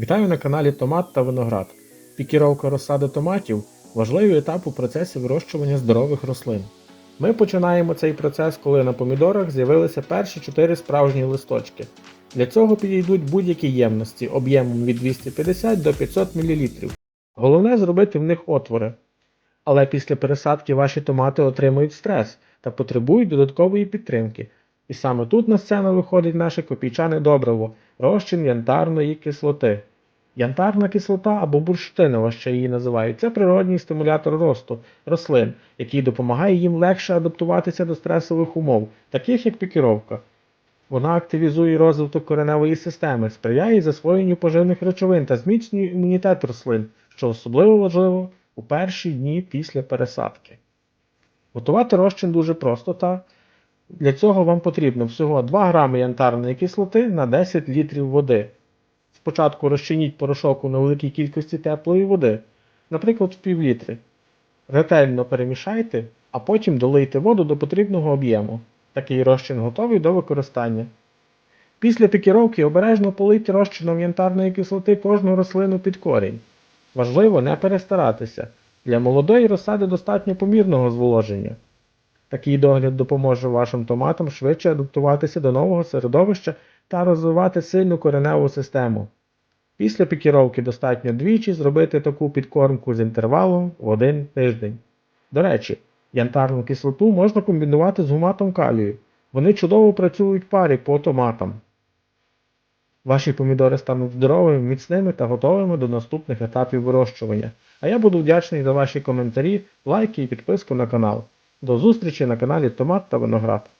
Вітаю на каналі Томат та Виноград. Пікіровка розсади томатів важливий етап у процесі вирощування здорових рослин. Ми починаємо цей процес, коли на помідорах з'явилися перші 4 справжні листочки. Для цього підійдуть будь-які ємності об'ємом від 250 до 500 мл. Головне зробити в них отвори. Але після пересадки ваші томати отримують стрес та потребують додаткової підтримки. І саме тут на сцену виходить наше копійчане добриво розчин янтарної кислоти. Янтарна кислота або бурштинова, ще її називають, це природній стимулятор росту рослин, який допомагає їм легше адаптуватися до стресових умов, таких як пікіровка. Вона активізує розвиток кореневої системи, сприяє засвоєнню поживних речовин та зміцнює імунітет рослин, що особливо важливо у перші дні після пересадки. Готувати розчин дуже просто та для цього вам потрібно всього 2 грами янтарної кислоти на 10 літрів води. Спочатку розчиніть порошок у невеликій кількості теплої води, наприклад, в півлітри. Ретельно перемішайте, а потім долийте воду до потрібного об'єму. Такий розчин готовий до використання. Після пікіровки обережно полийте розчином янтарної кислоти кожну рослину під корінь. Важливо не перестаратися. Для молодої розсади достатньо помірного зволоження. Такий догляд допоможе вашим томатам швидше адаптуватися до нового середовища та розвивати сильну кореневу систему. Після пікіровки достатньо двічі зробити таку підкормку з інтервалом в один тиждень. До речі, янтарну кислоту можна комбінувати з гуматом калію. Вони чудово працюють парі по томатам. Ваші помідори стануть здоровими, міцними та готовими до наступних етапів вирощування. А я буду вдячний за ваші коментарі, лайки і підписку на канал. До зустрічі на каналі Томат та Виноград.